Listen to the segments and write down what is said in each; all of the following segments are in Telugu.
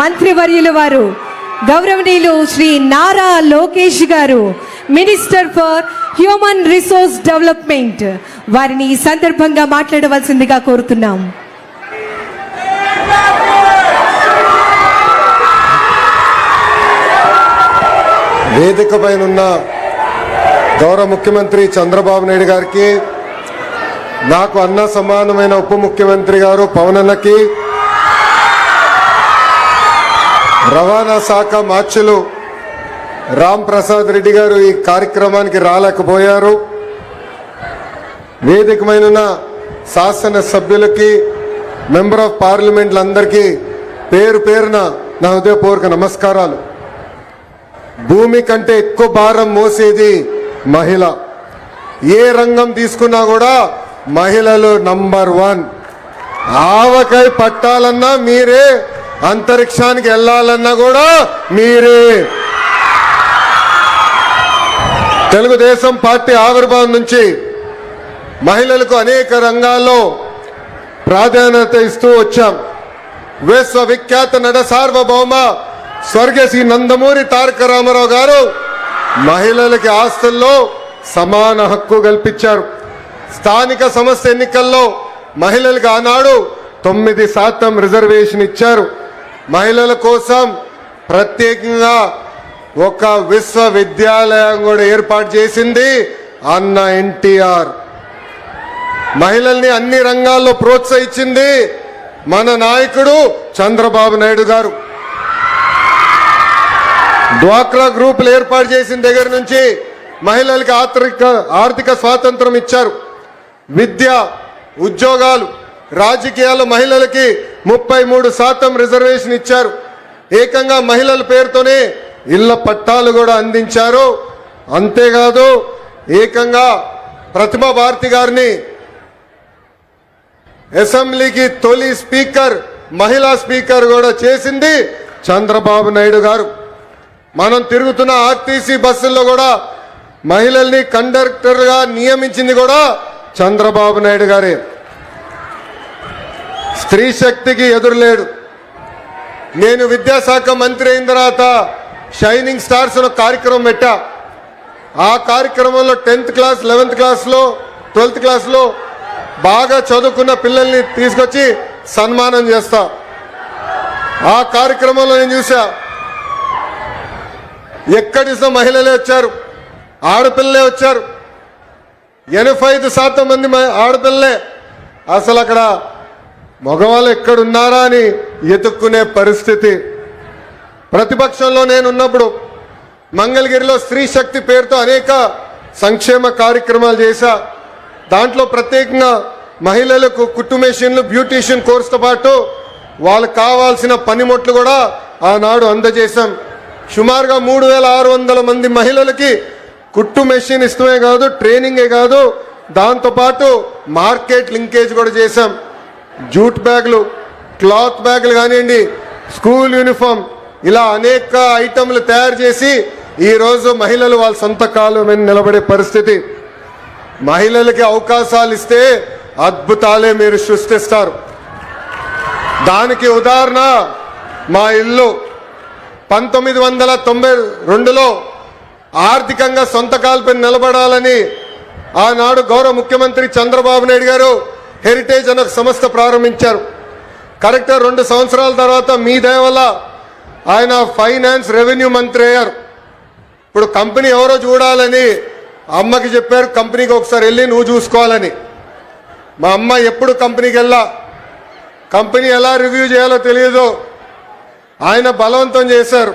మంత్రివర్యుల వారు. గౌరవనీయులు Sri Nara Lokesh garu. Minister for human resource development. వారిని ఈ సందర్భంగా మాట్లాడవలసిందిగా కోరుతున్నాం. వేదిక పైన ఉన్న గౌరవ ముఖ్యమంత్రి చంద్రబాబు నాయుడు గారికి నాకు అన్న సమానమైన ఉప ముఖ్యమంత్రి గారు పవనన్నకి రవాణా శాఖ మార్చులు. రామ్ ప్రసాద్ రెడ్డి గారు ఈ కార్యక్రమానికి రాలేకపోయారు. వేదికమైన శాసన సభ్యులకి మెంబర్ ఆఫ్ పార్లమెంట్లందరికీ పేరు పేరున నా హృదయపూర్వక నమస్కారాలు. భూమి కంటే ఎక్కువ భారం మోసేది మహిళ. ఏ రంగం తీసుకున్నా కూడా మహిళలు నంబర్ వన్. ఆవకాయ పట్టాలన్నా మీరే అంతరిక్షానికి వెళ్ళాలన్నా కూడా మీరే. తెలుగుదేశం పార్టీ ఆవిర్భావం నుంచి మహిళలకు అనేక రంగాల్లో ప్రాధాన్యత ఇస్తూ వచ్చాం. విశ్వవిఖ్యాత నట సార్వభౌమ స్వర్గశ్రీ నందమూరి తారక రామారావు గారు మహిళలకి ఆస్తుల్లో సమాన హక్కు కల్పించారు. స్థానిక సంస్థ ఎన్నికల్లో మహిళలకు ఆనాడు తొమ్మిది శాతం రిజర్వేషన్ ఇచ్చారు. మహిళల కోసం ప్రత్యేకంగా ఒక విశ్వవిద్యాలయం కూడా ఏర్పాటు చేసింది అన్న ఎన్టీఆర్. మహిళల్ని అన్ని రంగాల్లో ప్రోత్సహించింది మన నాయకుడు చంద్రబాబు నాయుడు గారు. డ్వాక్రా గ్రూపులు ఏర్పాటు చేసిన దగ్గర నుంచి మహిళలకు ఆర్థిక ఆర్థిక స్వాతంత్రం ఇచ్చారు. విద్య ఉద్యోగాలు రాజకీయాలు మహిళలకి ముప్పై మూడు శాతం రిజర్వేషన్ ఇచ్చారు. ఏకంగా మహిళల పేరుతోనే ఇళ్ళ పట్టాలు కూడా అందించారు. అంతేకాదు ఏకంగా ప్రతిమ భారతి గారిని అసెంబ్లీకి తొలి స్పీకర్ మహిళా స్పీకర్ కూడా చేసింది చంద్రబాబు నాయుడు గారు. మనం తిరుగుతున్న ఆర్టీసీ బస్సుల్లో కూడా మహిళల్ని కండక్టర్గా నియమించింది కూడా చంద్రబాబు నాయుడు గారే. స్త్రీ శక్తికి ఎదురులేడు నేను విద్యాశాఖ మంత్రి అయిన తర్వాత షైనింగ్ స్టార్స్ అనే కార్యక్రమం పెట్టా. ఆ కార్యక్రమంలో టెన్త్ క్లాస్ లెవెన్త్ క్లాస్లో ట్వెల్త్ క్లాస్లో బాగా చదువుకున్న పిల్లల్ని తీసుకొచ్చి సన్మానం చేస్తా. ఆ కార్యక్రమంలో నేను చూసా ఎక్కడి నుంచి మహిళలే వచ్చారు ఆడపిల్లలే వచ్చారు. ఎనభై ఐదు శాతం మంది మ- ఆడపిల్లలే. అసలు అక్కడ మగవాళ్ళు ఎక్కడున్నారా అని ఎతుక్కునే పరిస్థితి. ప్రతిపక్షంలో నేను ఉన్నప్పుడు మంగళగిరిలో స్త్రీ శక్తి పేరుతో అనేక సంక్షేమ కార్యక్రమాలు చేశా. దాంట్లో ప్రత్యేకంగా మహిళలకు కుట్టు మెషిన్లు బ్యూటీషియన్ కోర్సుతో పాటు వాళ్ళకు కావాల్సిన పనిముట్లు కూడా ఆనాడు అందజేశాం. సుమారుగా మూడు వేల ఆరు వందల మంది మహిళలకి కుట్టు మెషిన్ ఇష్టమే కాదు ట్రైనింగే కాదు దాంతోపాటు మార్కెట్ లింకేజ్ కూడా చేశాం. జూట్ బ్యాగులు క్లాత్ బ్యాగులు కానివ్వండి స్కూల్ యూనిఫామ్ ఇలా అనేక ఐటమ్లు తయారు చేసి ఈరోజు మహిళలు వాళ్ళ సొంత కాలు మీద నిలబడే పరిస్థితి. మహిళలకి అవకాశాలు ఇస్తే అద్భుతాలే మీరు సృష్టిస్తారు. దానికి ఉదాహరణ మా ఇల్లు. పంతొమ్మిది వందల తొంభై రెండులో ఆర్థికంగా సొంత కాల్పై నిలబడాలని ఆనాడు గౌరవ ముఖ్యమంత్రి చంద్రబాబు నాయుడు గారు హెరిటేజ్ అనే ఒక సంస్థ ప్రారంభించారు. కరెక్ట్గా రెండు సంవత్సరాల తర్వాత మీ దయ వల్ల ఆయన ఫైనాన్స్ రెవెన్యూ మంత్రి అయ్యారు. ఇప్పుడు కంపెనీ ఎవరో చూడాలని అమ్మకి చెప్పారు కంపెనీకి ఒకసారి వెళ్ళి నువ్వు చూసుకోవాలని. మా అమ్మ ఎప్పుడు కంపెనీకి వెళ్ళా? కంపెనీ ఎలా రివ్యూ చేయాలో తెలియదు ఆయన బలవంతం చేశారు.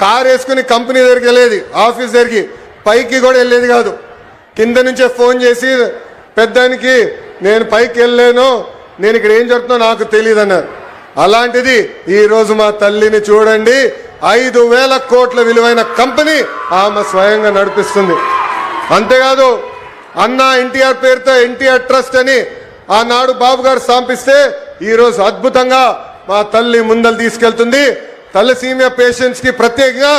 కారు వేసుకుని కంపెనీ దగ్గరికి వెళ్ళేది ఆఫీస్ దగ్గరికి. పైకి కూడా వెళ్ళేది కాదు. కింద నుంచే ఫోన్ చేసి పెద్దానికి నేను పైకి వెళ్ళాను. నేను ఇక్కడ ఏం జరుగుతుందో నాకు తెలియదు అన్నారు అలాంటిది ఈరోజు మా తల్లిని చూడండి. ఐదు వేల కోట్ల విలువైన కంపెనీ ఆమె స్వయంగా నడిపిస్తుంది. అంతేకాదు అన్న ఎన్టీఆర్ పేరుతో ఎన్టీఆర్ ట్రస్ట్ అని ఆనాడు బాబు గారు స్థాపిస్తే ఈరోజు అద్భుతంగా మా తల్లి ముందలు తీసుకెళ్తుంది. తలసీమియా పేషెంట్స్కి ప్రత్యేకంగా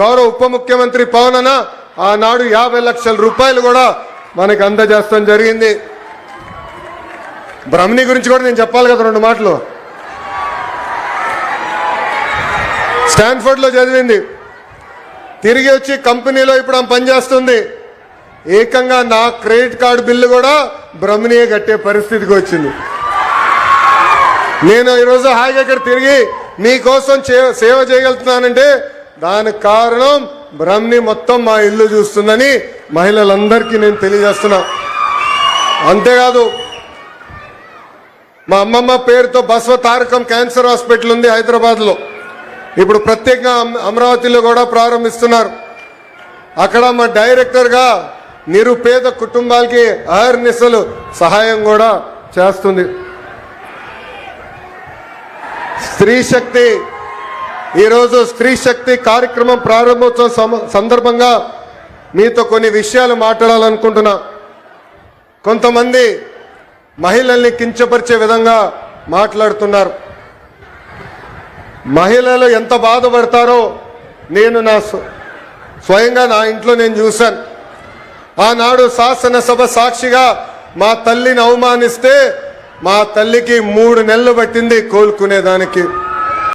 గౌరవ ఉప ముఖ్యమంత్రి పవన్ అన్న ఆనాడు యాభై లక్షల రూపాయలు కూడా మనకి అందజేస్తాం జరిగింది. బ్రహ్మణి గురించి కూడా నేను చెప్పాలి కదా రెండు మాటలు. స్టాన్ఫర్డ్లో చదివింది. తిరిగి వచ్చి కంపెనీలో ఇప్పుడు ఆమె పనిచేస్తుంది ఏకంగా నా క్రెడిట్ కార్డు బిల్లు కూడా బ్రహ్మణీయ కట్టే పరిస్థితికి వచ్చింది. నేను ఈరోజు హాయిగా ఇక్కడ తిరిగి మీకోసం సేవ చేయగలుగుతున్నానంటే దానికి కారణం బ్రహ్మని మొత్తం మా ఇల్లు చూస్తుందని మహిళలందరికీ నేను తెలియజేస్తున్నా. అంతేకాదు మా అమ్మమ్మ పేరుతో బస్వ తారకం క్యాన్సర్ హాస్పిటల్ ఉంది హైదరాబాద్లో. ఇప్పుడు ప్రత్యేకంగా అమరావతిలో కూడా ప్రారంభిస్తున్నారు. అక్కడ మా డైరెక్టర్గా నిరుపేద కుటుంబాలకి అహర్నిశలు సహాయం కూడా చేస్తుంది. స్త్రీ శక్తి ఈరోజు స్త్రీ శక్తి కార్యక్రమం ప్రారంభోత్సవం సందర్భంగా మీతో కొన్ని విషయాలు మాట్లాడాలనుకుంటున్నా. కొంతమంది మహిళల్ని కించపరిచే విధంగా మాట్లాడుతున్నారు. మహిళలు ఎంత బాధపడతారో నేను నా స్వయంగా నా ఇంట్లో నేను చూశాను. ఆనాడు శాసనసభ సాక్షిగా మా తల్లిని అవమానిస్తే మా తల్లికి మూడు నెలలు పట్టింది కోలుకునేదానికి.